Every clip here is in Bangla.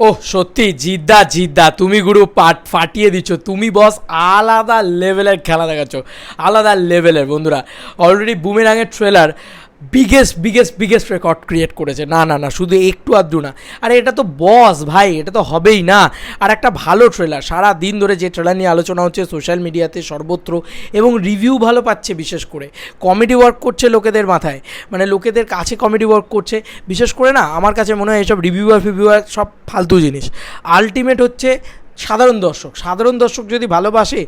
ও সত্যি, জিদ্দা জিদ্দা, তুমি গুরু পাট ফাটিয়ে দিচ্ছ। তুমি বস আলাদা লেভেলের খেলা দেখাচ্ছ। আলাদা লেভেলের বন্ধুরা। Already বুমেরাঙের trailer biggest biggest biggest record create করেছে। না না না, শুধু একটু আধটু না। আরে, এটা তো বস ভাই, এটা তো হবেই না। আর একটা ভালো ট্রেলার সারা দিন ধরে যে ট্রেলার নিয়ে আলোচনা হচ্ছে সোশ্যাল মিডিয়াতে সর্বত্র, এবং রিভিউ ভালো পাচ্ছে বিশেষ করে। কমেডি ওয়ার্ক করছে লোকেদের মাথায়। মানে লোকেদের কাছে কমেডি ওয়ার্ক করছে। বিশেষ করে না, আমার কাছে মনে হয় এসব রিভিউয়ার ফিভিউয়ার সব ফালতু জিনিস। আলটিমেট হচ্ছে সাধারণ দর্শক সাধারণ দর্শক যদি ভালোবাসে,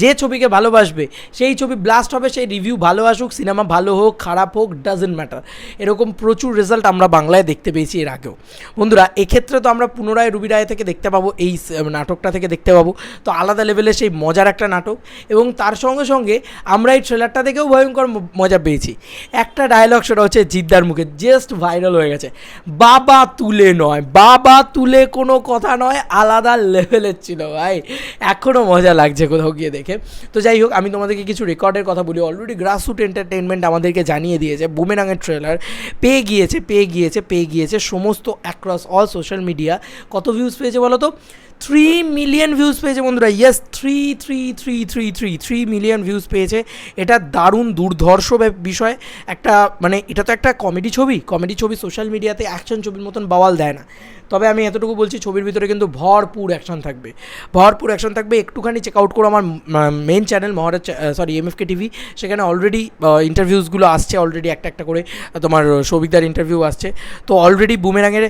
যে ছবিকে ভালোবাসবে, সেই ছবি ব্লাস্ট হবে, সেই রিভিউ ভালো আসুক সিনেমা ভালো হোক, খারাপ হোক ডাজেন্ট ম্যাটার এরকম প্রচুর রেজাল্ট আমরা বাংলায় দেখতে পেয়েছি এর আগেও। বন্ধুরা, এক্ষেত্রে তো আমরা পুনরায় রুবি রায় থেকে দেখতে পাবো, এই নাটকটা থেকে দেখতে পাবো। তো আলাদা লেভেলের সেই মজার একটা নাটক এবং তার সঙ্গে সঙ্গে আমরা এই ট্রেলারটা দেখেও ভয়ঙ্কর মজা পেয়েছি। একটা ডায়লগ সেটা হচ্ছে জিদ্দার মুখে জাস্ট ভাইরাল হয়ে গেছে। বাবা তুলে নয়, বাবা তুলে কোনো কথা নয়, আলাদা লেভেলের ছিল ভাই। এখনও মজা লাগছে কোথাও গিয়ে দেখে। তো যাই হোক, আমি তোমাদেরকে কিছু রেকর্ডের কথা বলি। অলরেডি গ্রাসরুট এন্টারটেনমেন্ট আমাদেরকে জানিয়ে দিয়েছে বুমেরাঙের ট্রেলার পেয়ে গিয়েছে পেয়ে গিয়েছে পেয়ে গিয়েছে সমস্ত অ্যাক্রস অল সোশ্যাল মিডিয়া কত ভিউজ পেয়েছে বলো তো? থ্রি মিলিয়ন ভিউজ পেয়েছে বন্ধুরা। Yes three three three three three three million views পেয়েছে। এটা দারুণ দুর্ধর্ষ বিষয়। একটা মানে এটা তো একটা কমেডি ছবি। কমেডি ছবি সোশ্যাল মিডিয়াতে অ্যাকশন ছবির মতন বাওয়াল দেয় না। তবে আমি এতটুকু বলছি, ছবির ভিতরে কিন্তু ভরপুর অ্যাকশন থাকবে। ভরপুর অ্যাকশন থাকবে। একটুখানি চেক আউট করো আমার main channel Maharaj sorry MFK TV সেখানে অলরেডি ইন্টারভিউসগুলো আসছে অলরেডি একটা একটা করে। তোমার সৌভিকদার ইন্টারভিউ আসছে। তো অলরেডি বুমেরাঙের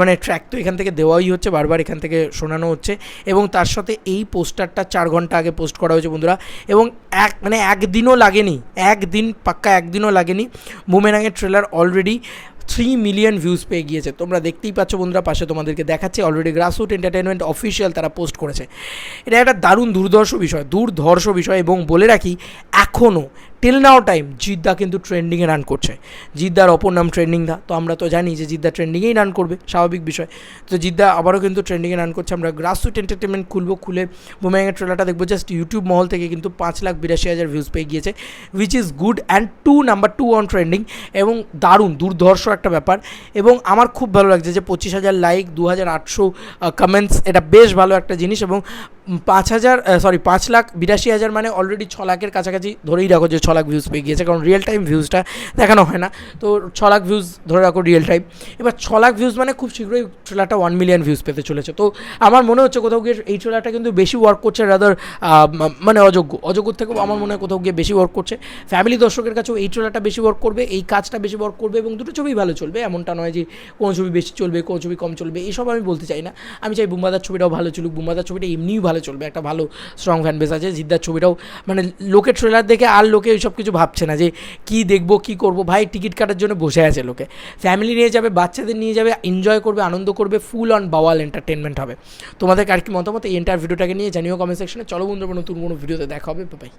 মানে ট্র্যাক তো এখান থেকে দেওয়াই হচ্ছে, বারবার এখান থেকে শোনানো হচ্ছে। এবং তার সাথে এই পোস্টারটা চার ঘণ্টা আগে পোস্ট করা হয়েছে বন্ধুরা। এবং এক মানে একদিনও লাগেনি, একদিন, পাক্কা একদিনও লাগেনি। বুমেরাঙের trailer already three million views পেয়ে গিয়েছে। তোমরা দেখতেই পাচ্ছ বন্ধুরা, পাশে তোমাদেরকে দেখাচ্ছে। অলরেডি গ্রাসরুট এন্টারটেনমেন্ট অফিসিয়াল তারা পোস্ট করেছে। এটা একটা দারুণ দুর্ধর্ষ বিষয় দুর্ধর্ষ বিষয় এবং বলে রাখি এখনও টিল নাও টাইম জিদ্দা কিন্তু ট্রেন্ডিংয়ে রান করছে। জিদ্দার অপর নাম ট্রেন্ডিং দা। তো আমরা তো জানি যে জিদ্দা ট্রেন্ডিংয়েই রান করবে, স্বাভাবিক বিষয়। তো জিদ্দা আবারও কিন্তু ট্রেন্ডিংয়ে রান করছে। আমরা গ্রাসরুট এন্টারটেনমেন্ট খুলবো, খুলে বুমেরাঙের ট্রেলারটা দেখব। জাস্ট ইউটিউব মহল থেকে কিন্তু পাঁচ লাখ বিরাশি হাজার ভিউজ পেয়ে গিয়েছে which is good and to number two on trending এবং দারুণ, দুর্ধর্ষ একটা ব্যাপার। এবং আমার খুব ভালো লাগছে যে পঁচিশ হাজার লাইক দু হাজার আটশো কমেন্টস এটা বেশ ভালো একটা জিনিস এবং পাঁচ হাজার সরি পাঁচ লাখ বিরাশি হাজার মানে অলরেডি ছ লাখের কাছাকাছি ধরেই রাখো যে ছ লাখ ভিউজ পেয়ে গিয়েছে, কারণ রিয়েল টাইম ভিউজটা দেখানো হয় না। তো ছ লাখ ভিউজ ধরে রাখো রিয়েল টাইম এবার ছ লাখ ভিউজ মানে খুব শীঘ্রই ট্রেলারটা ওয়ান মিলিয়ন ভিউজ পেতে চলেছে। তো আমার মনে হচ্ছে কোথাও গিয়ে এই ট্রেলারটা কিন্তু বেশি ওয়ার্ক করছে রাদার মানে অযোগ্য। অযোগ্যর থেকেও আমার মনে হয় কোথাও গিয়ে বেশি ওয়ার্ক করছে। ফ্যামিলি দর্শকের কাছেও এই ট্রেলারটা বেশি ওয়ার্ক করবে, এই কাজটা বেশি ওয়ার্ক করবে এবং দুটো ছবি ভালো চলবে। এমনটা নয় যে কোনো ছবি বেশি চলবে, কোনো ছবি কম চলবে এইসব আমি বলতে চাই না। আমি চাই বুম্বাদার ছবিটাও ভালো চলুক, বুম্বাদার ছবিটা এমনিই ভালো চলবে। একটা ভালো স্ট্রং ফ্যান বেস আছে, জিদ্দার ছবিটাও। মানে লোকের ট্রেলার দেখে আর লোকে ওইসব কিছু ভাবছে না যে কি দেখব, কি করব। ভাই, টিকিট কাটার জন্য বসে আছে লোকে। ফ্যামিলি নিয়ে যাবে, বাচ্চাদের নিয়ে যাবে এনজয় করবে, আনন্দ করবে ফুল অন বাওয়াল এন্টারটেনমেন্ট হবে। তোমাদের আর কি মতামত? এই এন্টার ভিডিওটাকে নিয়ে জানিও কমেন্ট সেকশনে চলো বন্ধুরা, নতুন কোনো ভিডিওতে দেখা হবে। বাই